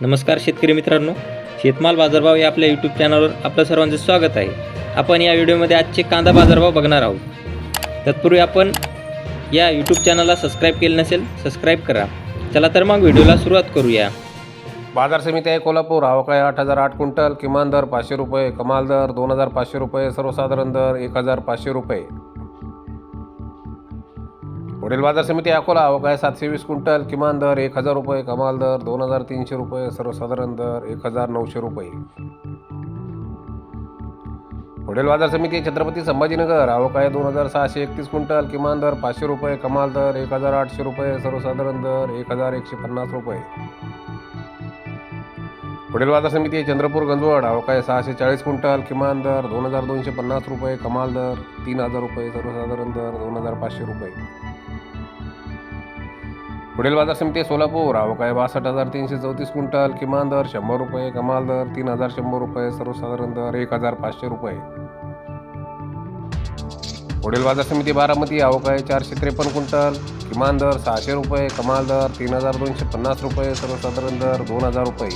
नमस्कार शेतकरी मित्रांनो शेतमाल बाजारभाव या आपल्या यूट्यूब चॅनलवर आपलं सर्वांचं स्वागत आहे. आपण या व्हिडिओमध्ये आजचे कांदा बाजारभाव बघणार आहोत. तत्पूर्वी आपण या यूट्यूब चॅनलला सबस्क्राईब केलं नसेल सबस्क्राईब करा. चला तर मग व्हिडिओला सुरुवात करूया. बाजार समिती आहे कोल्हापूर आवकाय आठ हजार आठ क्विंटल किमान दर पाचशे रुपये कमाल दर दोन हजार पाचशे रुपये सर्वसाधारण दर एक हजार पाचशे रुपये. वडील बाजार समिती अकोला आवकाय सातशे वीस क्विंटल किमान दर एक हजार रुपये कमाल दर दोन हजार तीनशे रुपये सर्वसाधारण दर एक हजार नऊशे रुपये. वडील बाजार समिती छत्रपती संभाजीनगर आवकाय दोन हजार सहाशे एकतीस क्विंटल किमान दर पाचशे रुपये कमाल दर एक हजार आठशे रुपये सर्वसाधारण दर एक हजार एकशे पन्नास रुपये. पुढील बाजार समिती चंद्रपूर गंजवड अवकाय सहाशे चाळीस क्विंटल किमान दर दोन हजार दोनशे पन्नास रुपये कमाल दर तीन हजार रुपये सर्वसाधारण दर दोन हजार पाचशे रुपये. पुढील बाजार समिती सोलापूर. सोलापूर आहे बासष्ट हजार तीनशे चौतीस क्विंटल. किमान दर शंभर रुपये कमाल दर तीन हजार शंभर रुपये सर्वसाधारण दर एक हजार पाचशे रुपये. पुढील बाजार समिती बारामती. अवकाय चारशे त्रेपन्न क्विंटल. किमान दर सहाशे रुपये कमाल दर तीन हजार दोनशे पन्नास रुपये सर्वसाधारण दर दोन हजार रुपये.